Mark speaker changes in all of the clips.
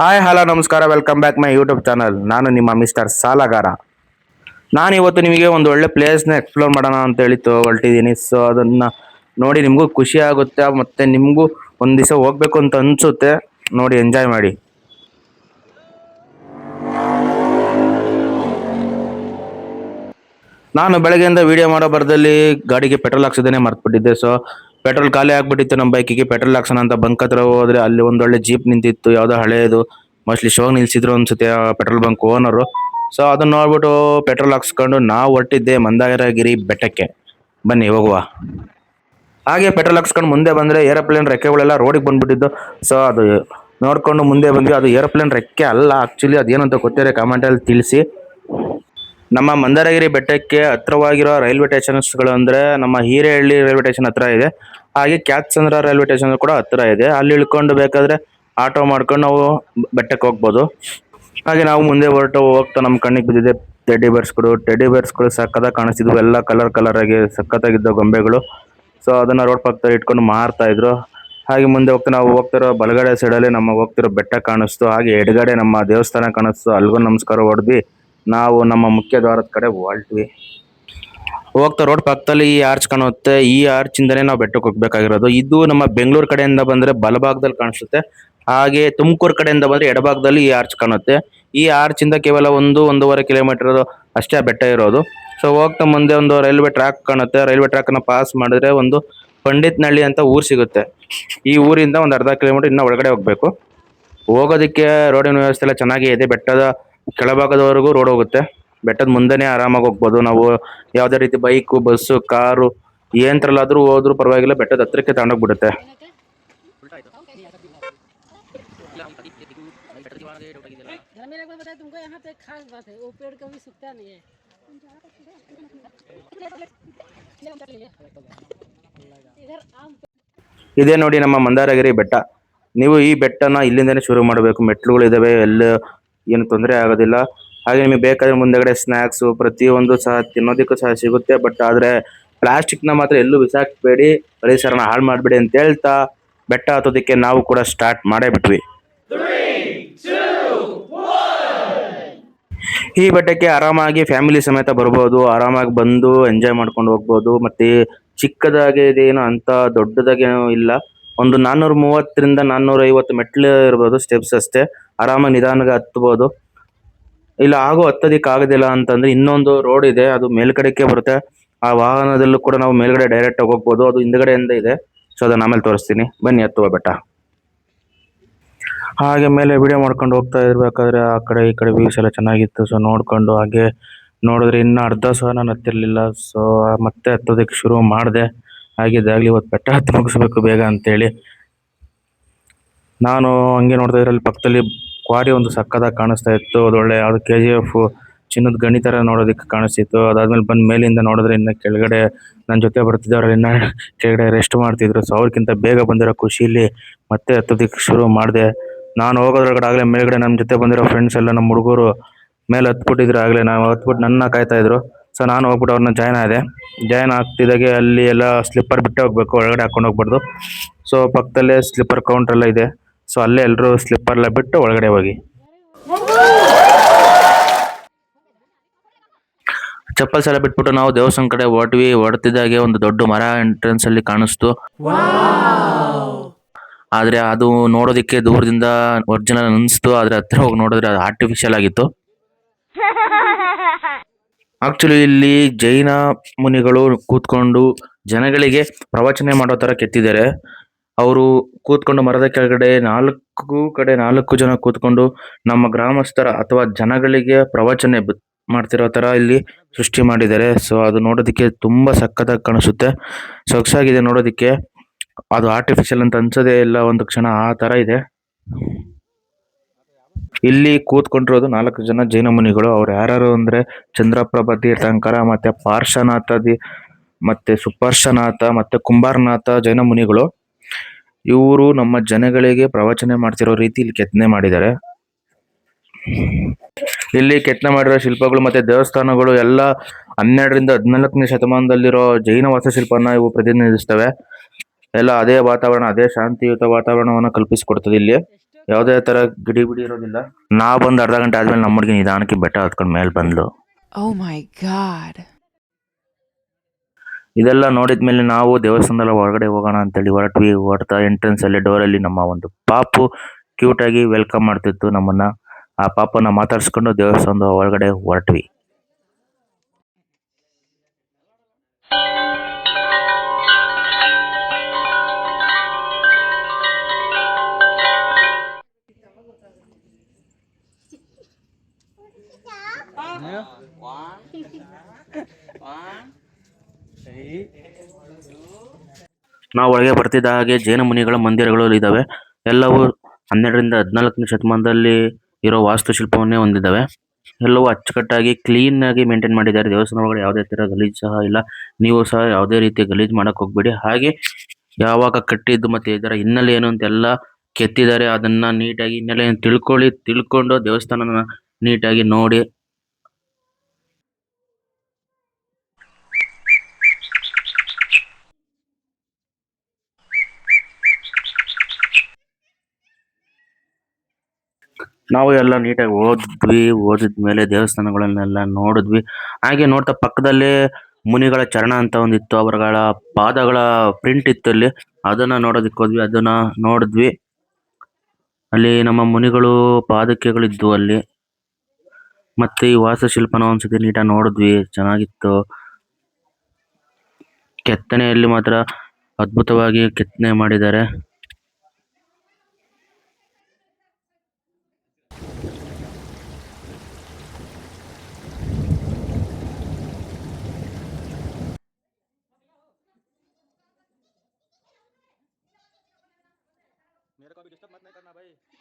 Speaker 1: Hi hello ನಮಸ್ಕಾರ. Welcome back my YouTube channel ನಾನು ನಿಮ್ಮ ಮಿಸ್ಟರ್ ಸಾಲಗಾರ. ನಾನು ಇವತ್ತು ನಿಮಗೆ ಒಂದು ಒಳ್ಳೆ ಪ್ಲೇಸ್ನ ಎಕ್ಸ್ಪ್ಲೋರ್ ಮಾಡೋಣ ಅಂತ ಹೇಳಿ ಹೊರಟಿದ್ದೀನಿ ಸೊ ಅದನ್ನು ನೋಡಿ ನಿಮಗೂ ಖುಷಿ ಆಗುತ್ತೆ, ಮತ್ತು ನಿಮಗೂ ಒಂದು ದಿವಸ ಹೋಗ್ಬೇಕು ಅಂತ ಅನಿಸುತ್ತೆ. ನೋಡಿ ಎಂಜಾಯ್ ಮಾಡಿ. ನಾನು ಬೆಳಗ್ಗೆಯಿಂದ ವಿಡಿಯೋ ಮಾಡೋ ಬರದಲ್ಲಿ ಗಾಡಿಗೆ ಪೆಟ್ರೋಲ್ ಹಾಕ್ಸೋದೇ ಮರ್ತುಬಿಟ್ಟಿದ್ದೆ. ಸೊ ಪೆಟ್ರೋಲ್ ಖಾಲಿ ಆಗ್ಬಿಟ್ಟಿತ್ತು ನಮ್ಮ ಬೈಕಿಗೆ, ಪೆಟ್ರೋಲ್ ಹಾಕ್ಸೋಣ ಅಂತ ಬಂಕ್ ಹತ್ರ ಹೋದ್ರೆ ಅಲ್ಲಿ ಒಂದೊಳ್ಳೆ ಜೀಪ್ ನಿಂತಿತ್ತು, ಯಾವುದೋ ಹಳೆಯದು ಮೋಸ್ಟ್ಲಿ ಶೋಗ್ ನಿಲ್ಸಿದ್ರು ಅನ್ಸುತ್ತೆ ಪೆಟ್ರೋಲ್ ಬಂಕ್ ಓನರು. ಸೊ ಅದನ್ನ ನೋಡ್ಬಿಟ್ಟು ಪೆಟ್ರೋಲ್ ಹಾಕ್ಸ್ಕೊಂಡು ನಾವು ಹೊರಟಿದ್ದೆ ಮಂದಾಗಿರಗಿರಿ ಬೆಟ್ಟಕ್ಕೆ. ಬನ್ನಿ, ಹೋಗುವ. ಹಾಗೆ ಪೆಟ್ರೋಲ್ ಹಾಕ್ಸ್ಕೊಂಡು ಮುಂದೆ ಬಂದರೆ ಏರೋಪ್ಲೇನ್ ರೆಕ್ಕೆಗಳೆಲ್ಲ ರೋಡಿಗೆ ಬಂದ್ಬಿಟ್ಟಿದ್ದು. ಸೊ ಅದು ನೋಡ್ಕೊಂಡು ಮುಂದೆ ಬಂದ್ವಿ. ಅದು ಏರೋಪ್ಲೇನ್ ರೆಕ್ಕೆ ಅಲ್ಲ ಆ್ಯಕ್ಚುಲಿ ಅದೇನಂತ ಗೊತ್ತಿರೋ ಕಾಮೆಂಟಲ್ಲಿ ತಿಳಿಸಿ. ನಮ್ಮ ಮಂದಾರಗಿರಿ ಬೆಟ್ಟಕ್ಕೆ ಹತ್ರವಾಗಿರೋ ರೈಲ್ವೆ ಸ್ಟೇಷನ್ಸ್ಗಳು ಅಂದರೆ ನಮ್ಮ ಹಿರೇಹಳ್ಳಿ ರೈಲ್ವೆ ಸ್ಟೇಷನ್ ಹತ್ರ ಇದೆ. ಹಾಗೆ ಕ್ಯಾತ್ಸಂದ್ರ ರೈಲ್ವೆ ಸ್ಟೇಷನ್ ಕೂಡ ಹತ್ರ ಇದೆ. ಅಲ್ಲಿ ಇಳ್ಕೊಂಡು ಬೇಕಾದರೆ ಆಟೋ ಮಾಡ್ಕೊಂಡು ನಾವು ಬೆಟ್ಟಕ್ಕೆ ಹೋಗ್ಬೋದು. ಹಾಗೆ ನಾವು ಮುಂದೆ ಹೊರಟು ಹೋಗ್ತಾ ನಮ್ಮ ಕಣ್ಣಿಗೆ ಬಿದ್ದಿದೆ. ಟೆಡಿ ಬೇರ್ಸ್ಗಳು ಟೆಡಿ ಬೇರ್ಸ್ಗಳು ಸಕ್ಕತ್ತಾಗಿ ಕಾಣಿಸ್ತಿದ್ವು. ಎಲ್ಲ ಕಲರ್ ಕಲರ್ ಆಗಿ ಸಖತ್ತಾಗಿದ್ದ ಗೊಂಬೆಗಳು. ಸೊ ಅದನ್ನ ರೋಡ್ ಪಕ್ಕದಲ್ಲಿ ಇಟ್ಕೊಂಡು ಮಾರ್ತಾ ಇದ್ರು. ಹಾಗೆ ಮುಂದೆ ಹೋಗ್ತಾ ನಾವು ಹೋಗ್ತಿರೋ ಬಲಗಡೆ ಸೈಡಲ್ಲಿ ನಮ್ಮ ಹೋಗ್ತಿರೋ ಬೆಟ್ಟ ಕಾಣಿಸ್ತು. ಹಾಗೆ ಎಡಗಡೆ ನಮ್ಮ ದೇವಸ್ಥಾನ ಕಾಣಿಸ್ತು. ಅಲ್ಗೂ ನಮಸ್ಕಾರ ಹೊಡೆದ್ವಿ ನಾವು ನಮ್ಮ ಮುಖ್ಯ ದ್ವಾರದ ಕಡೆ ಹೊರಟ್ವಿ. ಹೋಗ್ತಾ ರೋಡ್ ಪಕ್ಕದಲ್ಲಿ ಈ ಆರ್ಚ್ ಕಾಣುತ್ತೆ. ಈ ಆರ್ಚ್ ಇಂದನೇ ನಾವು ಬೆಟ್ಟಕ್ಕೆ ಹೋಗ್ಬೇಕಾಗಿರೋದು. ಇದು ನಮ್ಮ ಬೆಂಗಳೂರು ಕಡೆಯಿಂದ ಬಂದ್ರೆ ಬಲಭಾಗದಲ್ಲಿ ಕಾಣಿಸುತ್ತೆ. ಹಾಗೆ ತುಮಕೂರು ಕಡೆಯಿಂದ ಬಂದ್ರೆ ಎಡಭಾಗದಲ್ಲಿ ಈ ಆರ್ಚ್ ಕಾಣುತ್ತೆ. ಈ ಆರ್ಚ್ ಇಂದ ಕೇವಲ ಒಂದು, ಒಂದೂವರೆ ಕಿಲೋಮೀಟರ್ ಅಷ್ಟೇ ಬೆಟ್ಟ ಇರೋದು. ಸೊ ಹೋಗ್ತಾ ಮುಂದೆ ಒಂದು ರೈಲ್ವೆ ಟ್ರ್ಯಾಕ್ ಕಾಣುತ್ತೆ. ರೈಲ್ವೆ ಟ್ರ್ಯಾಕ್ನ ಪಾಸ್ ಮಾಡಿದ್ರೆ ಒಂದು ಪಂಡಿತ್ನಳ್ಳಿ ಅಂತ ಊರು ಸಿಗುತ್ತೆ. ಈ ಊರಿಂದ ಒಂದು ಅರ್ಧ ಕಿಲೋಮೀಟರ್ ಇನ್ನ ಒಳಗಡೆ ಹೋಗ್ಬೇಕು. ಹೋಗೋದಕ್ಕೆ ರೋಡಿನ ವ್ಯವಸ್ಥೆ ಎಲ್ಲ ಚೆನ್ನಾಗೇ ಇದೆ. ಬೆಟ್ಟದ ಕೆಳಭಾಗದವರೆಗೂ ರೋಡ್ ಹೋಗುತ್ತೆ. ಬೆಟ್ಟದ ಮುಂದೆನೇ ಆರಾಮಾಗಿ ಹೋಗ್ಬೋದು. ನಾವು ಯಾವುದೇ ರೀತಿ ಬೈಕು ಬಸ್ಸು ಕಾರು ಏನತ್ರಲ್ಲಾದರೂ ಹೋದ್ರೂ ಪರವಾಗಿಲ್ಲ, ಬೆಟ್ಟದ ಹತ್ರಕ್ಕೆ ತಗೊಂಡೋಗ್ಬಿಡುತ್ತೆ ಇದೇ ನೋಡಿ ನಮ್ಮ ಮಂದಾರಗಿರಿ ಬೆಟ್ಟ. ನೀವು ಈ ಬೆಟ್ಟನ ಇಲ್ಲಿಂದನೇ ಶುರು ಮಾಡಬೇಕು. ಮೆಟ್ಲುಗಳಿದ್ದಾವೆ ಎಲ್ಲ ಏನು ತೊಂದರೆ ಆಗೋದಿಲ್ಲ. ಹಾಗೆ ನಿಮಗೆ ಬೇಕಾದ್ರೆ ಮುಂದೆಗಡೆ ಸ್ನಾಕ್ಸ್ ಪ್ರತಿಯೊಂದು ಸಹ ತಿನ್ನೋದಕ್ಕೂ ಸಹ ಸಿಗುತ್ತೆ. ಬಟ್ ಆದರೆ ಪ್ಲಾಸ್ಟಿಕ್ನ ಮಾತ್ರ ಎಲ್ಲೂ ಬಿಸಾಕಬೇಡಿ. ಪರಿಸರನ ಹಾಳು ಮಾಡಬೇಡಿ ಅಂತ ಹೇಳ್ತಾ ಬೆಟ್ಟ ಹತ್ತೋದಕ್ಕೆ ನಾವು ಕೂಡ ಸ್ಟಾರ್ಟ್ ಮಾಡೇ ಬಿಟ್ವಿ ಈ ಬೆಟ್ಟಕ್ಕೆ ಆರಾಮಾಗಿ ಫ್ಯಾಮಿಲಿ ಸಮೇತ ಬರ್ಬೋದು. ಆರಾಮಾಗಿ ಬಂದು ಎಂಜಾಯ್ ಮಾಡ್ಕೊಂಡು ಹೋಗ್ಬೋದು. ಮತ್ತೆ ಚಿಕ್ಕದಾಗಿ ಇದೇನು ಅಂತ ದೊಡ್ಡದಾಗಿ ಏನೂ ಇಲ್ಲ. ಒಂದು ನಾನ್ನೂರ ಮೂವತ್ತರಿಂದ ನಾನ್ನೂರ ಐವತ್ತು ಮೆಟ್ಲು ಇರ್ಬೋದು ಸ್ಟೆಪ್ಸ್ ಅಷ್ಟೇ. ಆರಾಮಾಗಿ ನಿಧಾನಗ ಹತ್ತಬಹುದು ಇಲ್ಲ ಹಾಗೂ ಹತ್ತೋದಿಕ್ ಆಗೋದಿಲ್ಲ ಅಂತಂದ್ರೆ ಇನ್ನೊಂದು ರೋಡ್ ಇದೆ, ಅದು ಮೇಲ್ಗಡೆಗೆ ಬರುತ್ತೆ. ಆ ವಾಹನದಲ್ಲೂ ಕೂಡ ನಾವು ಮೇಲ್ಗಡೆ ಡೈರೆಕ್ಟ್ ಆಗಿ ಹೋಗ್ಬೋದು, ಅದು ಹಿಂದ್ಗಡೆಯಿಂದ ಇದೆ. ಸೊ ಅದನ್ನ ಆಮೇಲೆ ತೋರಿಸ್ತೀನಿ. ಬನ್ನಿ, ಹತ್ತುವ ಬೆಟ್ಟ. ಹಾಗೆ ಮೇಲೆ ವಿಡಿಯೋ ಮಾಡ್ಕೊಂಡು ಹೋಗ್ತಾ ಇರ್ಬೇಕಾದ್ರೆ ಆ ಕಡೆ ಈ ಕಡೆ ವ್ಯೂಸ್ ಎಲ್ಲ ಚೆನ್ನಾಗಿತ್ತು. ಸೊ ನೋಡ್ಕೊಂಡು ಹಾಗೆ ನೋಡಿದ್ರೆ ಇನ್ನು ಅರ್ಧ ಸಹ ನಾನು ಹತ್ತಿರಲಿಲ್ಲ. ಸೊ ಮತ್ತೆ ಹತ್ತೋದಕ್ಕೆ ಶುರು ಮಾಡಿದೆ. ಹಾಗಿದ್ದಾಗಲಿ ಇವತ್ತು ಬೆಟ್ಟ ಹತ್ತು ಮುಗಿಸ್ಬೇಕು ಬೇಗ ಅಂತೇಳಿ. ನಾನು ಹಂಗೆ ನೋಡ್ತಾ ಇದ್ರಲ್ಲಿ ಪಕ್ಕದಲ್ಲಿ ಕ್ವಾರಿ ಒಂದು ಸಕ್ಕತ್ತಾಗಿ ಕಾಣಿಸ್ತಾ ಇತ್ತು. ಅದೊಳ್ಳೆ ಯಾವ್ದು ಕೆ ಜಿ ಎಫ್ ಚಿನ್ನದ ಗಣಿ ತರ ನೋಡೋದಕ್ಕೆ ಕಾಣಿಸ್ತಿತ್ತು. ಅದಾದ್ಮೇಲೆ ಬಂದು ಮೇಲಿಂದ ನೋಡಿದ್ರೆ ಇನ್ನ ಕೆಳಗಡೆ ನನ್ನ ಜೊತೆ ಬರ್ತಿದ್ದವ್ರು ಇನ್ನ ಕೆಳಗಡೆ ರೆಸ್ಟ್ ಮಾಡ್ತಿದ್ರು. ಸೊ ಅವ್ರಕ್ಕಿಂತ ಬೇಗ ಬಂದಿರೋ ಖುಷಿಲಿ ಮತ್ತೆ ಹತ್ತೋದಕ್ಕೆ ಶುರು ಮಾಡಿದೆ. ನಾನು ಹೋಗೋದ್ರೊಳಗಡೆ ಆಗಲೇ ಮೇಲ್ಗಡೆ ನಮ್ಮ ಜೊತೆ ಬಂದಿರೋ ಫ್ರೆಂಡ್ಸ್ ಎಲ್ಲ ನಮ್ಮ ಹುಡುಗರು ಮೇಲೆ ಹತ್ಬಿಟ್ಟಿದ್ರು ಆಗಲೇ. ನಾವು ಹತ್ಬಿಟ್ಟು ನನ್ನ ಕಾಯ್ತಾ ಇದ್ರು. ಸೊ ನಾನು ಹೋಗ್ಬಿಟ್ಟು ಅವ್ರನ್ನ ಜಾಯ್ನ್ ಆದೆ. ಜಾಯ್ನ್ ಆಗ್ತಿದ್ದಾಗೆ ಅಲ್ಲಿ ಎಲ್ಲ ಸ್ಲಿಪ್ಪರ್ ಬಿಟ್ಟೆ ಹೋಗ್ಬೇಕು. ಒಳಗಡೆ ಹಾಕೊಂಡು ಹೋಗ್ಬಾರ್ದು. ಸೊ ಪಕ್ಕದಲ್ಲೇ ಸ್ಲಿಪ್ಪರ್ ಕೌಂಟರ್ ಎಲ್ಲ ಇದೆ. ಸೊ ಅಲ್ಲೇ ಎಲ್ಲರೂ ಸ್ಲಿಪ್ಪರ್ ಎಲ್ಲ ಬಿಟ್ಟು ಒಳಗಡೆ ಹೋಗಿ. ಚಪ್ಪಲ್ಸ್ ಎಲ್ಲ ಬಿಟ್ಬಿಟ್ಟು ನಾವು ದೇವಸ್ಥಾನ ಕಡೆ ಹೊರಟ್ವಿ. ಹೊರಡ್ತಿದ್ದಾಗೆ ಒಂದು ದೊಡ್ಡ ಮರ ಎಂಟ್ರೆನ್ಸ್ ಅಲ್ಲಿ ಕಾಣಿಸ್ತು. ಆದ್ರೆ ಅದು ನೋಡೋದಿಕ್ಕೆ ದೂರದಿಂದ ಒರಿಜಿನಲ್ ಅನಿಸ್ತು. ಆದ್ರೆ ಹತ್ರ ಹೋಗಿ ನೋಡಿದ್ರೆ ಅದು ಆರ್ಟಿಫಿಷಿಯಲ್ ಆಗಿತ್ತು. ಆಕ್ಚುಲಿ ಇಲ್ಲಿ ಜೈನ ಮುನಿಗಳು ಕೂತ್ಕೊಂಡು ಜನಗಳಿಗೆ ಪ್ರವಚನ ಮಾಡೋ ತರ ಕೆತ್ತಿದ್ದಾರೆ. ಅವರು ಕೂತ್ಕೊಂಡು ಮರದ ಕೆಳಗಡೆ ನಾಲ್ಕು ಕಡೆ ನಾಲ್ಕು ಜನ ಕೂತ್ಕೊಂಡು ನಮ್ಮ ಗ್ರಾಮಸ್ಥರ ಅಥವಾ ಜನಗಳಿಗೆ ಪ್ರವಚನ ಮಾಡ್ತಿರೋ ತರ ಇಲ್ಲಿ ಸೃಷ್ಟಿ ಮಾಡಿದ್ದಾರೆ. ಸೊ ಅದು ನೋಡೋದಕ್ಕೆ ತುಂಬಾ ಸಕ್ಕತ್ತಾಗಿ ಕಾಣಿಸುತ್ತೆ. ಸೊಗಸಾಗಿದೆ ನೋಡೋದಕ್ಕೆ. ಅದು ಆರ್ಟಿಫಿಷಿಯಲ್ ಅಂತ ಅನ್ಸೋದೇ ಇಲ್ಲ, ಒಂದು ಕ್ಷಣ ಆ ತರ ಇದೆ. ಇಲ್ಲಿ ಕೂತ್ಕೊಂಡಿರೋದು ನಾಲ್ಕು ಜನ ಜೈನ ಮುನಿಗಳು. ಅವ್ರು ಯಾರು ಅಂದ್ರೆ ಚಂದ್ರಪ್ರಭ ತೀರ್ಥಂಕರ ಮತ್ತೆ ಪಾರ್ಶ್ವನಾಥ ದಿ- ಮತ್ತೆ ಸುಪರ್ಶನಾಥ, ಮತ್ತೆ ಕುಂಬಾರನಾಥ ಜೈನ ಮುನಿಗಳು. ಇವರು ನಮ್ಮ ಜನಗಳಿಗೆ ಪ್ರವಚನ ಮಾಡ್ತಿರೋ ರೀತಿ ಇಲ್ಲಿ ಕೆತ್ತನೆ ಮಾಡಿದ್ದಾರೆ. ಇಲ್ಲಿ ಕೆತ್ತನೆ ಮಾಡಿರೋ ಶಿಲ್ಪಗಳು ಮತ್ತೆ ದೇವಸ್ಥಾನಗಳು ಎಲ್ಲ ಹನ್ನೆರಡರಿಂದ ಹದಿನಾಲ್ಕನೇ ಶತಮಾನದಲ್ಲಿರೋ ಜೈನ ವಾಸ್ತುಶಿಲ್ಪನ ಇವು ಪ್ರತಿನಿಧಿಸ್ತವೆ. ಎಲ್ಲ ಅದೇ ವಾತಾವರಣ, ಅದೇ ಶಾಂತಿಯುತ ವಾತಾವರಣವನ್ನು ಕಲ್ಪಿಸಿಕೊಡ್ತದೆ ಇಲ್ಲಿ. ಯಾವುದೇ ತರ ಗಿಡಿ ಬಿಡಿ ಇರೋದಿಲ್ಲ. ನಾ ಬಂದು ಅರ್ಧ ಗಂಟೆ ಆದ್ಮೇಲೆ ನಮ್ಮ ಹುಡುಗಿ ನಿಧಾನಕ್ಕೆ ಬೆಟ್ಟ ಹತ್ಕೊಂಡ್ ಮೇಲೆ ಬಂದ್ಲು.
Speaker 2: ಓ ಮೈ god.
Speaker 1: ಇದೆಲ್ಲ ನೋಡಿದ ಮೇಲೆ ನಾವು ದೇವಸ್ಥಾನದ ಹೊರಗಡೆ ಹೋಗೋಣ ಅಂತೇಳಿ ಹೊರಟ್ವಿ. ಹೊರಡ್ತಾ ಎಂಟ್ರೆನ್ಸ್ ಅಲ್ಲಿ ಡೋರ್ ಅಲ್ಲಿ ನಮ್ಮ ಒಂದು ಪಾಪು ಕ್ಯೂಟ್ ಆಗಿ ವೆಲ್ಕಮ್ ಮಾಡ್ತಿತ್ತು ನಮ್ಮನ್ನ. ಆ ಪಾಪನ ಮಾತಾಡ್ಸ್ಕೊಂಡು ದೇವಸ್ಥಾನದ ಒಳಗಡೆ ಹೊರಟ್ವಿ. ನಾವು ಒಳಗೆ ಬರ್ತಿದ್ದ ಹಾಗೆ ಜೈನ ಮುನಿಗಳ ಮಂದಿರಗಳು ಇದಾವೆ. ಎಲ್ಲವೂ ಹನ್ನೆರಡರಿಂದ ಹದಿನಾಲ್ಕನೇ ಶತಮಾನದಲ್ಲಿ ಇರೋ ವಾಸ್ತುಶಿಲ್ಪವನ್ನೇ ಹೊಂದಿದ್ದಾವೆ. ಎಲ್ಲವೂ ಅಚ್ಚುಕಟ್ಟಾಗಿ ಕ್ಲೀನ್ ಆಗಿ ಮೇಂಟೈನ್ ಮಾಡಿದ್ದಾರೆ. ದೇವಸ್ಥಾನ ಒಳಗಡೆ ಯಾವುದೇ ತರ ಗಲೀಜ್ ಸಹ ಇಲ್ಲ. ನೀವು ಸಹ ಯಾವುದೇ ರೀತಿ ಗಲೀಜ್ ಮಾಡಕ್ ಹೋಗ್ಬೇಡಿ. ಹಾಗೆ ಯಾವಾಗ ಕಟ್ಟಿದ್ದು ಮತ್ತೆ ಇದರ ಹಿನ್ನೆಲೆ ಏನು ಅಂತ ಎಲ್ಲ ಕೆತ್ತಿದ್ದಾರೆ. ಅದನ್ನ ನೀಟಾಗಿ ಹಿನ್ನೆಲೆ ತಿಳ್ಕೊಳ್ಳಿ, ತಿಳ್ಕೊಂಡು ದೇವಸ್ಥಾನನ ನೀಟಾಗಿ ನೋಡಿ ನಾವು ಎಲ್ಲ ನೀಟಾಗಿ ಓದಿದ್ವಿ ಮೇಲೆ ದೇವಸ್ಥಾನಗಳನ್ನೆಲ್ಲ ನೋಡಿದ್ವಿ. ಹಾಗೆ ನೋಡ್ತಾ ಪಕ್ಕದಲ್ಲೇ ಮುನಿಗಳ ಚರಣ ಅಂತ ಒಂದಿತ್ತು, ಅವರುಗಳ ಪಾದಗಳ ಪ್ರಿಂಟ್ ಇತ್ತು ಅಲ್ಲಿ. ಅದನ್ನ ನೋಡೋದಕ್ಕೆ ಹೋದ್ವಿ, ಅದನ್ನ ನೋಡಿದ್ವಿ. ಅಲ್ಲಿ ನಮ್ಮ ಮುನಿಗಳು ಪಾದಕೆಗಳಿದ್ವು ಅಲ್ಲಿ. ಮತ್ತೆ ಈ ವಾಸ್ತುಶಿಲ್ಪನ ಒಂದ್ಸತಿ ನೀಟಾಗಿ ನೋಡಿದ್ವಿ, ಚೆನ್ನಾಗಿತ್ತು. ಕೆತ್ತನೆಯಲ್ಲಿ ಮಾತ್ರ ಅದ್ಭುತವಾಗಿ ಕೆತ್ತನೆ ಮಾಡಿದ್ದಾರೆ.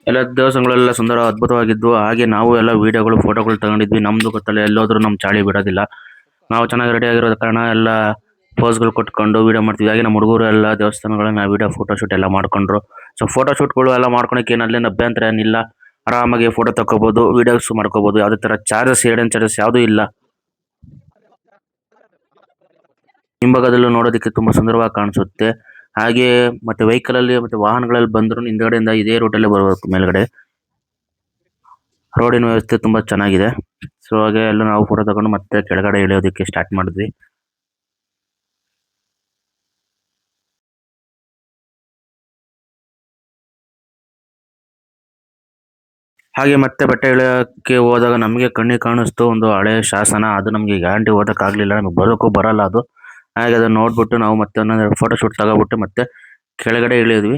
Speaker 1: ಎಲ್ಲ ದೇವಸ್ಥಾನಗಳೆಲ್ಲ ಸುಂದರ ಅದ್ಭುತವಾಗಿದ್ವು. ಹಾಗೆ ನಾವು ಎಲ್ಲ ವಿಡಿಯೋಗಳು, ಫೋಟೋಗಳು ತಗೊಂಡಿದ್ವಿ. ನಮ್ದು ಗೊತ್ತಲ್ಲ, ಎಲ್ಲೋದ್ರೂ ನಮ್ ಚಾಳಿ ಬಿಡೋದಿಲ್ಲ. ನಾವು ಚೆನ್ನಾಗಿ ರೆಡಿ ಆಗಿರೋದ ಕಾರಣ ಎಲ್ಲ ಪೋಸ್ಗಳು ಕೊಟ್ಕೊಂಡು ವಿಡಿಯೋ ಮಾಡ್ತೀವಿ. ಹಾಗೆ ನಮ್ಮ ಹುಡುಗರು ಎಲ್ಲ ದೇವಸ್ಥಾನಗಳನ್ನ ವಿಡಿಯೋ ಫೋಟೋ ಶೂಟ್ ಎಲ್ಲ ಮಾಡ್ಕೊಂಡ್ರು. ಸೊ ಫೋಟೋ ಶೂಟ್ಗಳು ಎಲ್ಲ ಮಾಡ್ಕೊಳಕ್ಕೆ ಏನಲ್ಲಿ ಅಭ್ಯಂತರ ಏನಿಲ್ಲ. ಆರಾಮಾಗಿ ಫೋಟೋ ತಕ್ಕೋಬಹುದು ವಿಡಿಯೋಸ್ ಮಾಡ್ಕೋಬಹುದು ಯಾವುದೇ ತರ ಚಾರ್ಜಸ್ ಏಡನ್ ಚಾರ್ಜಸ್ ಯಾವುದೂ ಇಲ್ಲ. ಹಿಂಭಾಗದಲ್ಲೂ ನೋಡೋದಕ್ಕೆ ತುಂಬಾ ಸುಂದರವಾಗಿ ಕಾಣಿಸುತ್ತೆ. ಹಾಗೆ ಮತ್ತೆ ವೆಹಿಕಲ್ ಅಲ್ಲಿ ಮತ್ತೆ ವಾಹನಗಳಲ್ಲಿ ಬಂದ್ರು ಹಿಂದ್ಗಡೆಯಿಂದ ಇದೇ ರೋಡ್ ಅಲ್ಲಿ ಬರ್ಬೇಕು ಮೇಲ್ಗಡೆ. ರೋಡಿನ ವ್ಯವಸ್ಥೆ ತುಂಬಾ ಚೆನ್ನಾಗಿದೆ. ಸೊ ಹಾಗೆ ಎಲ್ಲ ನಾವು ಫೋಟೋ ತಗೊಂಡು ಮತ್ತೆ ಕೆಳಗಡೆ ಇಳಿಯೋದಕ್ಕೆ ಸ್ಟಾರ್ಟ್ ಮಾಡಿದ್ವಿ. ಹಾಗೆ ಮತ್ತೆ ಬಟ್ಟೆ ಇಳಿಯೋಕ್ಕೆ ಹೋದಾಗ ನಮಗೆ ಕಣ್ಣಿಗೆ ಕಾಣಿಸ್ತು. ಒಂದು ಹಳೆ ಶಾಸನ. ಅದು ನಮಗೆ ಗ್ಯಾರಂಟಿ ಓದಕ್ಕಾಗಲಿಲ್ಲ. ನಮಗೆ ಬರೋಕ್ಕೂ ಬರಲ್ಲ ಅದು. ಹಾಗೆ ಅದನ್ನ ನೋಡ್ಬಿಟ್ಟು ನಾವು ಮತ್ತೆ ಫೋಟೋ ಶೂಟ್ ತಗೋಬಿಟ್ಟು ಮತ್ತೆ ಕೆಳಗಡೆ ಇಳಿದ್ವಿ.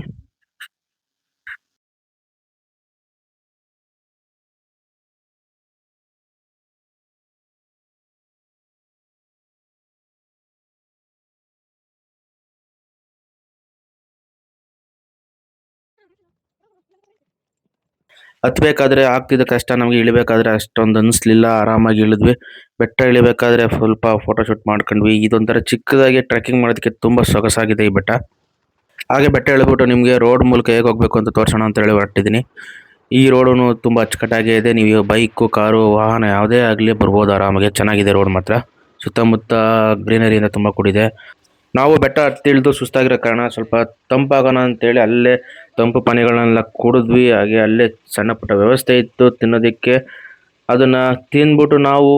Speaker 1: ಹತ್ಬೇಕಾದ್ರೆ ಆಗ್ತಿದ್ದ ಕಷ್ಟ ನಮಗೆ ಇಳಿಬೇಕಾದ್ರೆ ಅಷ್ಟೊಂದು ಅನಿಸ್ಲಿಲ್ಲ, ಆರಾಮಾಗಿ ಇಳಿದ್ವಿ. ಬೆಟ್ಟ ಇಳಿಬೇಕಾದ್ರೆ ಸ್ವಲ್ಪ ಫೋಟೋ ಶೂಟ್ ಮಾಡ್ಕೊಂಡ್ವಿ. ಇದೊಂಥರ ಚಿಕ್ಕದಾಗಿ ಟ್ರೆಕ್ಕಿಂಗ್ ಮಾಡೋದಕ್ಕೆ ತುಂಬ ಸೊಗಸಾಗಿದೆ ಈ ಬೆಟ್ಟ. ಹಾಗೆ ಬೆಟ್ಟ ಇಳಿಬಿಟ್ಟು ನಿಮಗೆ ರೋಡ್ ಮೂಲಕ ಹೇಗೆ ಹೋಗಬೇಕು ಅಂತ ತೋರಿಸೋಣ ಅಂತ ಹೇಳಿ ಹೊರಟಿದ್ದೀನಿ. ಈ ರೋಡು ತುಂಬ ಅಚ್ಚುಕಟ್ಟಾಗೇ ಇದೆ. ನೀವು ಬೈಕು ಕಾರು, ವಾಹನ ಯಾವುದೇ ಆಗಲಿ ಬರ್ಬೋದು ಆರಾಮಾಗಿ. ಚೆನ್ನಾಗಿದೆ ರೋಡ್ ಮಾತ್ರ. ಸುತ್ತಮುತ್ತ ಗ್ರೀನರಿಯಿಂದ ತುಂಬ ಕೂಡಿದೆ. ನಾವು ಬೆಟ್ಟ ಹತ್ತಿಳಿದು ಸುಸ್ತಾಗಿರೋ ಕಾರಣ ಸ್ವಲ್ಪ ತಂಪಾಗೋಣ ಅಂತೇಳಿ ಅಲ್ಲೇ ತಂಪು ಪಾನೀಯಗಳನ್ನೆಲ್ಲ ಕುಡಿದ್ವಿ. ಹಾಗೆ ಅಲ್ಲೇ ಸಣ್ಣ ಪುಟ್ಟ ವ್ಯವಸ್ಥೆ ಇತ್ತು ತಿನ್ನೋದಕ್ಕೆ. ಅದನ್ನು ತಿಂದ್ಬಿಟ್ಟು ನಾವು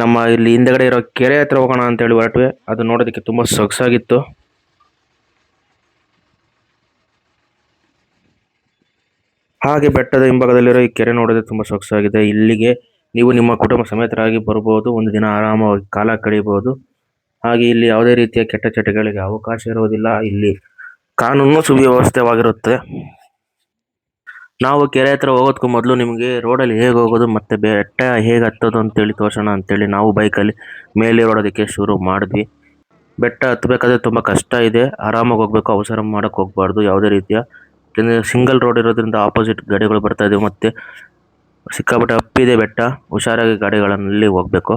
Speaker 1: ನಮ್ಮ ಇಲ್ಲಿ ಹಿಂದೆಗಡೆ ಇರೋ ಕೆರೆ ಹತ್ರ ಹೋಗೋಣ ಅಂತೇಳಿ ಹೊರಟ್ವಿ. ಅದು ನೋಡೋದಕ್ಕೆ ತುಂಬ ಸೊಗಸಾಗಿತ್ತು. ಹಾಗೆ ಬೆಟ್ಟದ ಹಿಂಭಾಗದಲ್ಲಿರೋ ಈ ಕೆರೆ ನೋಡೋದಕ್ಕೆ ತುಂಬ ಸೊಗಸಾಗಿದೆ. ಇಲ್ಲಿಗೆ ನೀವು ನಿಮ್ಮ ಕುಟುಂಬ ಸಮೇತರಾಗಿ ಬರ್ಬೋದು. ಒಂದು ದಿನ ಆರಾಮವಾಗಿ ಕಾಲ ಕಳೀಬಹುದು ಹಾಗೆ ಇಲ್ಲಿ ಯಾವುದೇ ರೀತಿಯ ಕೆಟ್ಟ ಚಟಗಳಿಗೆ ಅವಕಾಶ ಇರುವುದಿಲ್ಲ. ಇಲ್ಲಿ ಕಾನೂನು ಸುವ್ಯವಸ್ಥಿತವಾಗಿರುತ್ತೆ ನಾವು ಕೆರೆ ಹತ್ರ ಹೋಗೋದಕ್ಕೂ ಮೊದಲು ನಿಮಗೆ ರೋಡಲ್ಲಿ ಹೇಗೆ ಹೋಗೋದು, ಮತ್ತೆ ಬೆಟ್ಟ ಹೇಗೆ ಹತ್ತೋದು ಅಂತೇಳಿ ತೋರ್ಸೋಣ ಅಂತೇಳಿ ನಾವು ಬೈಕಲ್ಲಿ ಮೇಲೆ ಓಡೋದಕ್ಕೆ ಶುರು ಮಾಡಿದ್ವಿ. ಬೆಟ್ಟ ಹತ್ತಬೇಕಾದ್ರೆ ತುಂಬ ಕಷ್ಟ ಇದೆ. ಆರಾಮಾಗಿ ಹೋಗಬೇಕು, ಅವಸರ ಮಾಡೋಕ್ಕೆ ಹೋಗಬಾರ್ದು. ಯಾವುದೇ ರೀತಿಯ ಸಿಂಗಲ್ ರೋಡ್ ಇರೋದ್ರಿಂದ ಆಪೋಸಿಟ್ ಗಾಡಿಗಳು ಬರ್ತಾ ಮತ್ತೆ ಸಿಕ್ಕಾಪಟ್ಟೆ ಅಪ್ಪಿದೆ ಬೆಟ್ಟ. ಹುಷಾರಾಗಿ ಗಾಡಿಗಳಲ್ಲಿ ಹೋಗ್ಬೇಕು.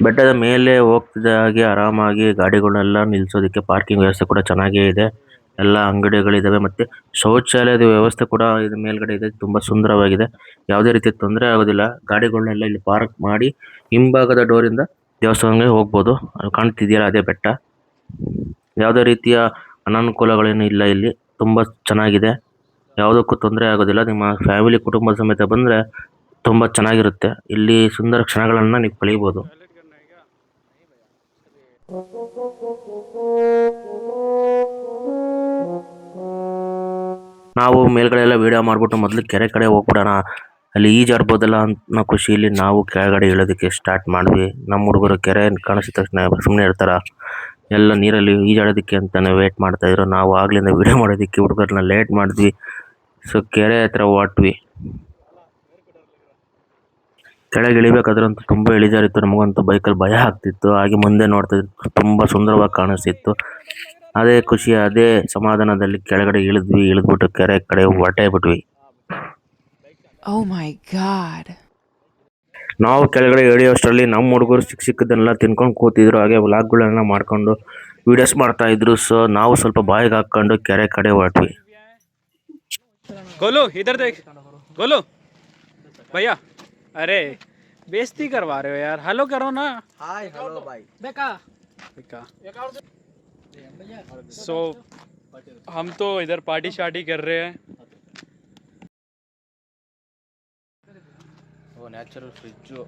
Speaker 1: ಬೆಟ್ಟದ ಮೇಲೆ ಹೋಗ್ತಿದ್ದ ಹಾಗೆ ಆರಾಮಾಗಿ ಗಾಡಿಗಳನ್ನೆಲ್ಲ ನಿಲ್ಸೋದಕ್ಕೆ ಪಾರ್ಕಿಂಗ್ ವ್ಯವಸ್ಥೆ ಕೂಡ ಚೆನ್ನಾಗೇ ಇದೆ. ಎಲ್ಲ ಅಂಗಡಿಗಳಿದಾವೆ ಮತ್ತೆ ಶೌಚಾಲಯದ ವ್ಯವಸ್ಥೆ ಕೂಡ ಇದ್ರ ಮೇಲ್ಗಡೆ ಇದೆ, ತುಂಬಾ ಸುಂದರವಾಗಿದೆ. ಯಾವುದೇ ರೀತಿ ತೊಂದರೆ ಆಗೋದಿಲ್ಲ. ಗಾಡಿಗಳನ್ನೆಲ್ಲ ಇಲ್ಲಿ ಪಾರ್ಕ್ ಮಾಡಿ ಹಿಂಭಾಗದ ಡೋರ್ ಇಂದ ದೇವಸ್ಥಾನಕ್ಕೆ ಅಲ್ಲಿ ಕಾಣ್ತಿದೆಯಲ್ಲ ಅದೇ ಬೆಟ್ಟ. ಯಾವುದೇ ರೀತಿಯ ಅನಾನುಕೂಲಗಳೇನು ಇಲ್ಲ ಇಲ್ಲಿ. ತುಂಬಾ ಚೆನ್ನಾಗಿದೆ. ಯಾವುದಕ್ಕೂ ತೊಂದರೆ ಆಗೋದಿಲ್ಲ. ನಿಮ್ಮ ಫ್ಯಾಮಿಲಿ ಕುಟುಂಬ ಸಮೇತ ಬಂದ್ರೆ ತುಂಬಾ ಚೆನ್ನಾಗಿರುತ್ತೆ. ಇಲ್ಲಿ ಸುಂದರ ಕ್ಷಣಗಳನ್ನು ನೀವು ಕಳೀಬೋದು. ನಾವು ಮೇಲ್ಗಡೆ ಎಲ್ಲ ವಿಡಿಯೋ ಮಾಡ್ಬಿಟ್ಟು ಮೊದಲು ಕೆರೆ ಕಡೆ ಹೋಗ್ಬಿಡೋಣ. ಅಲ್ಲಿ ಈಜಾಡ್ಬೋದಲ್ಲ ಅನ್ನೋ ಖುಷಿಯಲ್ಲಿ ನಾವು ಕೆಳಗಡೆ ಇಳೋದಕ್ಕೆ ಸ್ಟಾರ್ಟ್ ಮಾಡಿದ್ವಿ. ನಮ್ಮ ಹುಡುಗರು ಕೆರೆ ಕಾಣಿಸಿದ ತಕ್ಷಣ ಸುಮ್ಮನೆ ಇರ್ತಾರ. ಎಲ್ಲ ನೀರಲ್ಲಿ ಈಜಾಡೋದಕ್ಕೆ ಅಂತಲೇ ವೇಟ್ ಮಾಡ್ತಾ ಇದ್ರು. ನಾವು ಆಗ್ಲಿಂದ ವಿಡಿಯೋ ಮಾಡೋದಕ್ಕೆ ಹುಡುಗರನ್ನ ಲೇಟ್ ಮಾಡಿದ್ವಿ. ಸೊ ಕೆರೆ ಹತ್ರ ಹೊಟ್ವಿ ಕೆಳಗೆ ಇಳಿಬೇಕಾದ್ರಂತೂ ತುಂಬ ಇಳಿಜಾರಿತ್ತು. ನಮಗಂತೂ ಬೈಕಲ್ಲಿ ಭಯ ಆಗ್ತಿತ್ತು. ಹಾಗೆ ಮುಂದೆ ನೋಡ್ತಾ ತುಂಬ ಸುಂದರವಾಗಿ ಕಾಣಿಸ್ತಿತ್ತು. ಅದೇ ಖುಷಿ ಅದೇ ಸಮಾಧಾನದಲ್ಲಿ ಕೆಳಗಡೆ ಇಳಿದ್ವಿ ಇಳಿದ್ಬಿಟ್ಟು ಕೆರೆ ಕಡೆ ಹೊರಟೇ ಬಿಟ್ವಿ
Speaker 2: Oh my god.
Speaker 1: ನಾವು ಕೆಳಗಡೆ ಇಳಿಯೋಷ್ಟರಲ್ಲಿ ನಮ್ಮ ಹುಡುಗರು ಸಿಕ್ಕ ಸಿಕ್ಕದನ್ನೆಲ್ಲ ತಿನ್ಕೊಂಡು ಕೂತಿದ್ರು ಹಾಗೆ ವ್ಲಾಗ್ಗಳನ್ನ ಮಾಡ್ಕೊಂಡು ವಿಡಿಯೋಸ್ ಮಾಡ್ತಾ ಇದ್ರು ಸೊ ನಾವು ಸ್ವಲ್ಪ ಬಾಯಿಗೆ ಹಾಕ್ಕೊಂಡು ಕೆರೆ ಕಡೆ ಹೊರಟ್ವಿ
Speaker 3: गोलू इधर देख गोलू भैया अरे बेइज्जती करवा रहे हो यार हेलो करो ना
Speaker 4: बेका
Speaker 3: सो हम तो इधर पार्टी शार्टी कर रहे हैं
Speaker 1: ಓ ನ್ಯಾಚುರಲ್ ಫ್ರಿಜ್ಜು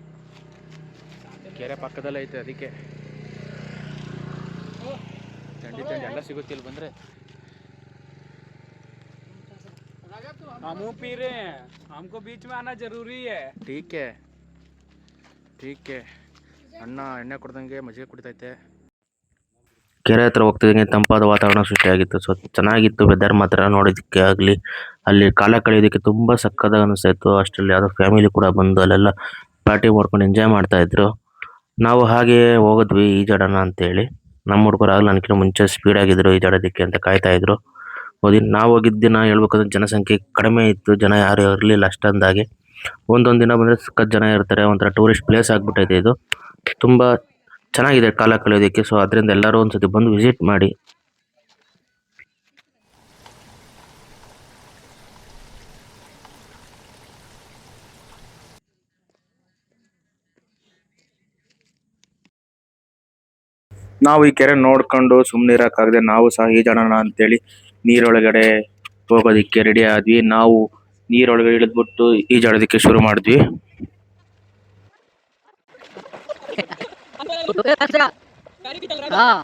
Speaker 1: ಕೆರೆ ಪಕ್ಕದಲ್ಲೇ ಐತೆ ಅದಕ್ಕೆ ತಿಂಡಿ ತಿಂಡಿ ಎಲ್ಲ ಸಿಗುತ್ತೆ ಇಲ್ಲಿ ಬಂದರೆ
Speaker 3: हम पी रहे हैं हमको बीच में आना जरूरी है
Speaker 1: ಟೀಕೆ ಟೀಕೆ ಅಣ್ಣ ಎಣ್ಣೆ ಕುಡ್ದಂಗೆ ಮಜ್ಜಿಗೆ ಕುಡಿತೈತೆ ಕೆರೆ ಹತ್ರ ಹೋಗ್ತಿದ್ದಂಗೆ ತಂಪಾದ ವಾತಾವರಣ ಸೃಷ್ಟಿಯಾಗಿತ್ತು. ಸೊ ಚೆನ್ನಾಗಿತ್ತು ವೆದರ್ ಮಾತ್ರ ನೋಡೋದಕ್ಕೆ ಆಗಲಿ. ಅಲ್ಲಿ ಕಾಲ ಕಳೆಯೋದಕ್ಕೆ ತುಂಬ ಸಕ್ಕದಾಗ ಅನಿಸ್ತಾ ಇತ್ತು. ಅಷ್ಟರಲ್ಲಿ ಯಾವುದೋ ಫ್ಯಾಮಿಲಿ ಕೂಡ ಬಂದು ಅಲ್ಲೆಲ್ಲ ಪಾರ್ಟಿ ಮಾಡ್ಕೊಂಡು ಎಂಜಾಯ್ ಮಾಡ್ತಾ ಇದ್ರು. ನಾವು ಹಾಗೆ ಹೋಗಿದ್ವಿ ಈಜಾಡೋಣ ಅಂತೇಳಿ. ನಮ್ಮ ಹುಡುಗರು ಆಗಲಿ ನನಗಿಂತ ಮುಂಚೆ ಸ್ಪೀಡ್ ಆಗಿದ್ರು ಈಜಾಡೋದಕ್ಕೆ ಅಂತ ಕಾಯ್ತಾ ಇದ್ರು. ಹೋದಿ ನಾವು ಹೋಗಿದ್ದ ದಿನ ಹೇಳ್ಬೇಕಂದ್ರೆ ಜನಸಂಖ್ಯೆ ಕಡಿಮೆ ಇತ್ತು. ಜನ ಯಾರು ಇರಲಿಲ್ಲ ಅಷ್ಟೊಂದಾಗಿ. ಒಂದೊಂದು ದಿನ ಬಂದರೆ ಸಖತ್ ಜನ ಇರ್ತಾರೆ. ಒಂಥರ ಟೂರಿಸ್ಟ್ ಪ್ಲೇಸ್ ಆಗಿಬಿಟ್ಟೈತೆ ಇದು. ತುಂಬ ಚೆನ್ನಾಗಿದೆ ಕಾಲ ಕಳೆಯೋದಕ್ಕೆ. ಸೊ ಅದರಿಂದ ಎಲ್ಲರೂ ಒಂದ್ಸತಿ ಬಂದು ವಿಸಿಟ್ ಮಾಡಿ. ನಾವು ಈ ಕೆರೆ ನೋಡ್ಕೊಂಡು ಸುಮ್ಮನೆ ಇರೋಕ್ಕಾಗದೆ ನಾವು ಸಹ ಈಜಾಡೋಣ ಅಂತೇಳಿ ನೀರೊಳಗಡೆ ಹೋಗೋದಿಕ್ಕೆ ರೆಡಿ ಆದ್ವಿ. ನಾವು ನೀರೊಳಗಡೆ ಇಳಿದ್ಬಿಟ್ಟು ಈಜಾಡೋದಕ್ಕೆ ಶುರು ಮಾಡಿದ್ವಿ.
Speaker 4: हाँ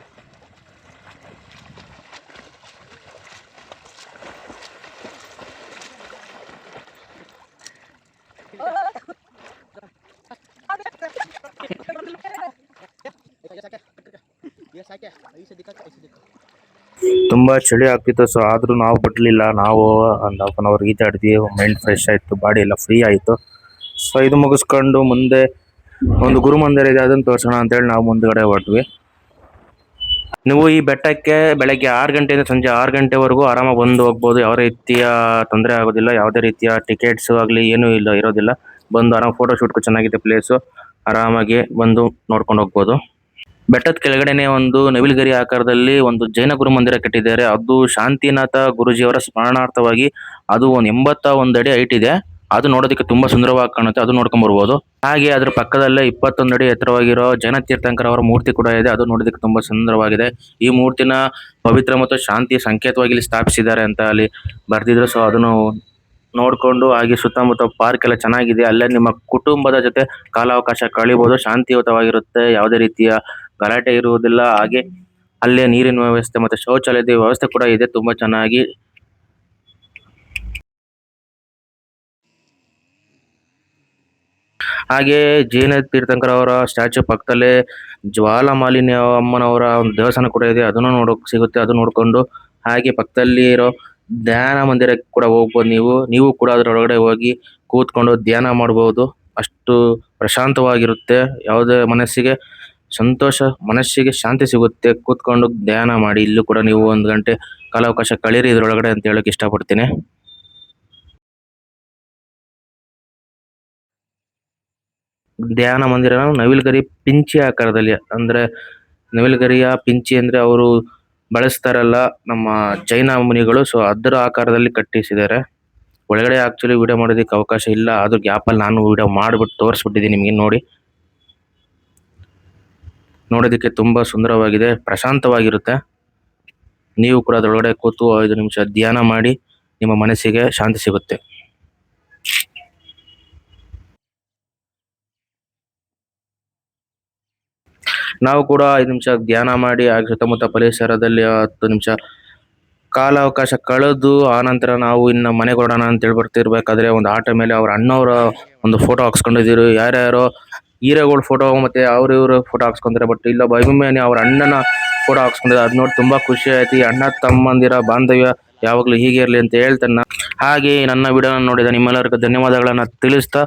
Speaker 1: ತುಂಬಾ ಚಳಿ ಆಗ್ತಿತ್ತು ಸೊ ಆದ್ರೂ ನಾವು ಬಿಡ್ಲಿಲ್ಲ. ನಾವು ಒಂದು ಹಾಫ್ ಅನ್ ಅವರ್ ಈಜಾಡಿದ್ವಿ ಮೈಂಡ್ ಫ್ರೆಶ್ ಆಯ್ತು ಬಾಡಿ ಎಲ್ಲ ಫ್ರೀ ಆಯ್ತು. ಸೊ ಇದು ಮುಗಿಸ್ಕೊಂಡು ಮುಂದೆ ಒಂದು ಗುರು ಮಂದಿರ ಇದೆ ಅದನ್ನ ತೋರ್ಸೋಣ ಅಂತೇಳಿ ನಾವು ಮುಂದ್ಗಡೆ ಹೊರಟ್ವಿ. ನೀವು ಈ ಬೆಟ್ಟಕ್ಕೆ ಬೆಳಗ್ಗೆ ಆರು ಗಂಟೆಯಿಂದ ಸಂಜೆ ಆರು ಗಂಟೆವರೆಗೂ ಆರಾಮಾಗಿ ಬಂದು ಹೋಗ್ಬೋದು. ಯಾವ ರೀತಿಯ ತೊಂದರೆ ಆಗೋದಿಲ್ಲ, ಯಾವುದೇ ರೀತಿಯ ಟಿಕೆಟ್ಸ್ ಆಗಲಿ, ಏನೂ ಇಲ್ಲ, ಇರೋದಿಲ್ಲ. ಬಂದು ಆರಾಮ್ ಫೋಟೋ ಶೂಟ್ಗೂ ಚೆನ್ನಾಗಿದೆ ಪ್ಲೇಸು ಆರಾಮಾಗಿ ಬಂದು ನೋಡ್ಕೊಂಡು ಹೋಗ್ಬೋದು. ಬೆಟ್ಟದ ಕೆಳಗಡೆನೆ ಒಂದು ನವಿಲ್ಗರಿ ಆಕಾರದಲ್ಲಿ ಒಂದು ಜೈನ ಗುರು ಮಂದಿರ ಕಟ್ಟಿದ್ದಾರೆ. ಅದು ಶಾಂತಿನಾಥ ಗುರುಜಿಯವರ ಸ್ಮರಣಾರ್ಥವಾಗಿ, ಅದು ಒಂದು ಎಂಬತ್ತ ಒಂದು ಅಡಿ ಹೈಟ್ ಇದೆ. ಅದು ನೋಡೋದಕ್ಕೆ ತುಂಬಾ ಸುಂದರವಾಗಿ ಕಾಣುತ್ತೆ. ಅದು ನೋಡ್ಕೊಂಡ್ ಬರ್ಬೋದು. ಹಾಗೆ ಅದ್ರ ಪಕ್ಕದಲ್ಲೇ ಇಪ್ಪತ್ತೊಂದು ಅಡಿ ಎತ್ತರವಾಗಿರೋ ಜನ ತೀರ್ಥಂಕರ ಅವರ ಮೂರ್ತಿ ಕೂಡ ಇದೆ. ಅದು ನೋಡೋದಕ್ಕೆ ತುಂಬಾ ಸುಂದರವಾಗಿದೆ. ಈ ಮೂರ್ತಿನ ಪವಿತ್ರ ಮತ್ತು ಶಾಂತಿಯ ಸಂಕೇತವಾಗಿ ಇಲ್ಲಿ ಸ್ಥಾಪಿಸಿದ್ದಾರೆ ಅಂತ ಅಲ್ಲಿ ಬರ್ದಿದ್ರು. ಸೊ ಅದನ್ನು ನೋಡ್ಕೊಂಡು ಹಾಗೆ ಸುತ್ತಮುತ್ತ ಪಾರ್ಕ್ ಎಲ್ಲ ಚೆನ್ನಾಗಿದೆ. ಅಲ್ಲೇ ನಿಮ್ಮ ಕುಟುಂಬದ ಜೊತೆ ಕಾಲಾವಕಾಶ ಕಳಿಬಹುದು ಶಾಂತಿಯುತವಾಗಿರುತ್ತೆ. ಯಾವುದೇ ರೀತಿಯ ಗಲಾಟೆ ಇರುವುದಿಲ್ಲ. ಹಾಗೆ ಅಲ್ಲೇ ನೀರಿನ ವ್ಯವಸ್ಥೆ ಮತ್ತೆ ಶೌಚಾಲಯದ ವ್ಯವಸ್ಥೆ ಕೂಡ ಇದೆ. ತುಂಬಾ ಚೆನ್ನಾಗಿ ಹಾಗೆ ಜೈನ ತೀರ್ಥಂಕರ ಅವರ ಸ್ಟ್ಯಾಚು ಪಕ್ಕದಲ್ಲೇ ಜ್ವಾಲಾಮಾಲಿನಿ ಅಮ್ಮನವರ ಒಂದು ದೇವಸ್ಥಾನ ಕೂಡ ಇದೆ. ಅದನ್ನು ನೋಡೋಕೆ ಸಿಗುತ್ತೆ. ಅದು ನೋಡ್ಕೊಂಡು ಹಾಗೆ ಪಕ್ಕದಲ್ಲಿ ಇರೋ ಧ್ಯಾನ ಮಂದಿರಕ್ಕೆ ಕೂಡ ಹೋಗ್ಬೋದು ನೀವು. ನೀವು ಕೂಡ ಅದರೊಳಗಡೆ ಹೋಗಿ ಕೂತ್ಕೊಂಡು ಧ್ಯಾನ ಮಾಡಬಹುದು ಅಷ್ಟು ಪ್ರಶಾಂತವಾಗಿರುತ್ತೆ. ಯಾವುದೇ ಮನಸ್ಸಿಗೆ ಸಂತೋಷ, ಮನಸ್ಸಿಗೆ ಶಾಂತಿ ಸಿಗುತ್ತೆ. ಕೂತ್ಕೊಂಡು ಧ್ಯಾನ ಮಾಡಿ ಇಲ್ಲೂ ಕೂಡ ನೀವು ಒಂದು ಗಂಟೆ ಕಾಲಾವಕಾಶ ಕಳೀರಿ ಇದರೊಳಗಡೆ ಅಂತ ಹೇಳಕ್ ಇಷ್ಟಪಡ್ತೀನಿ. ಧ್ಯಾನ ಮಂದಿರ ನವಿಲುಗರಿ ಪಿಂಚಿ ಆಕಾರದಲ್ಲಿ. ಅಂದ್ರೆ ನವಿಲುಗರಿಯ ಪಿಂಚಿ ಅಂದ್ರೆ ಅವರು ಬಳಸ್ತಾರಲ್ಲ ನಮ್ಮ ಜೈನ ಮುನಿಗಳು ಸೊ ಅದರ ಆಕಾರದಲ್ಲಿ ಕಟ್ಟಿಸಿದ್ದಾರೆ. ಒಳಗಡೆ ಆಕ್ಚುಲಿ ವಿಡಿಯೋ ಮಾಡೋದಕ್ಕೆ ಅವಕಾಶ ಇಲ್ಲ, ಆದ್ರೂ ಗ್ಯಾಪ್ ಅಲ್ಲಿ ನಾನು ವಿಡಿಯೋ ಮಾಡ್ಬಿಟ್ಟು ತೋರಿಸ್ಬಿಟ್ಟಿದ್ದೀನಿ ನಿಮಗೆ ನೋಡಿ. ನೋಡೋದಕ್ಕೆ ತುಂಬಾ ಸುಂದರವಾಗಿದೆ, ಪ್ರಶಾಂತವಾಗಿರುತ್ತೆ. ನೀವು ಕೂಡ ಅದರೊಳಗಡೆ ಕೂತು ಐದು ನಿಮಿಷ ಧ್ಯಾನ ಮಾಡಿ, ನಿಮ್ಮ ಮನಸ್ಸಿಗೆ ಶಾಂತಿ ಸಿಗುತ್ತೆ. ನಾವು ಕೂಡ ಐದು ನಿಮಿಷ ಧ್ಯಾನ ಮಾಡಿ, ಹಾಗೆ ಸುತ್ತಮುತ್ತ ಪರಿಸರದಲ್ಲಿ ಹತ್ತು ನಿಮಿಷ ಕಾಲಾವಕಾಶ ಕಳೆದು, ಆನಂತರ ನಾವು ಇನ್ನು ಮನೆಗೆ ಹೊರಡೋಣ ಅಂತೇಳಿ ಬರ್ತಿರ್ಬೇಕಾದ್ರೆ ಒಂದು ಆಟೋ ಮೇಲೆ ಅವ್ರ ಅಣ್ಣವರ ಒಂದು ಫೋಟೋ ಹಾಕ್ಸ್ಕೊಂಡಿದ್ದೀರಿ. ಯಾರ್ಯಾರೋ ಹೀರೋಗಳ ಫೋಟೋ ಮತ್ತೆ ಅವ್ರ ಫೋಟೋ ಹಾಕ್ಸ್ಕೊಂತಾರೆ. ಬಟ್ ಇಲ್ಲ ಅಭಿಮಾನಿ ಅವ್ರ ಅಣ್ಣನ ಫೋಟೋ ಹಾಕ್ಸ್ಕೊಂಡಿದ್ದಾರೆ ಅದು ನೋಡಿ ತುಂಬಾ ಖುಷಿ ಆಯ್ತು. ಅಣ್ಣ ತಮ್ಮಂದಿರ ಬಾಂಧವ್ಯ ಯಾವಾಗಲೂ ಹೀಗೆ ಇರಲಿ ಅಂತ ಹೇಳ್ತಾನೆ. ಹಾಗೆ ನನ್ನ ವಿಡಿಯೋನ ನೋಡಿದ ನಿಮ್ಮೆಲ್ಲರಿಗೂ ಧನ್ಯವಾದಗಳನ್ನ ತಿಳಿಸ್ತಾ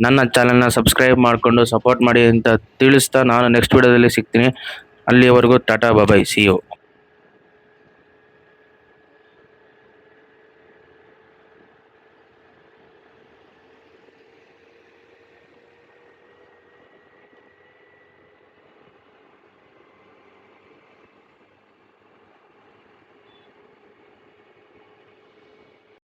Speaker 1: ನನ್ನ ಚಾನಲ್ನ ಸಬ್ಸ್ಕ್ರೈಬ್ ಮಾಡಿಕೊಂಡು ಸಪೋರ್ಟ್ ಮಾಡಿ ಅಂತ ತಿಳಿಸ್ತಾ ನಾನು ನೆಕ್ಸ್ಟ್ ವಿಡಿಯೋದಲ್ಲಿ ಸಿಗ್ತೀನಿ. ಅಲ್ಲಿವರೆಗೂ ಟಾಟಾ ಬಾಬಾಯ್ ಸಿ ಯು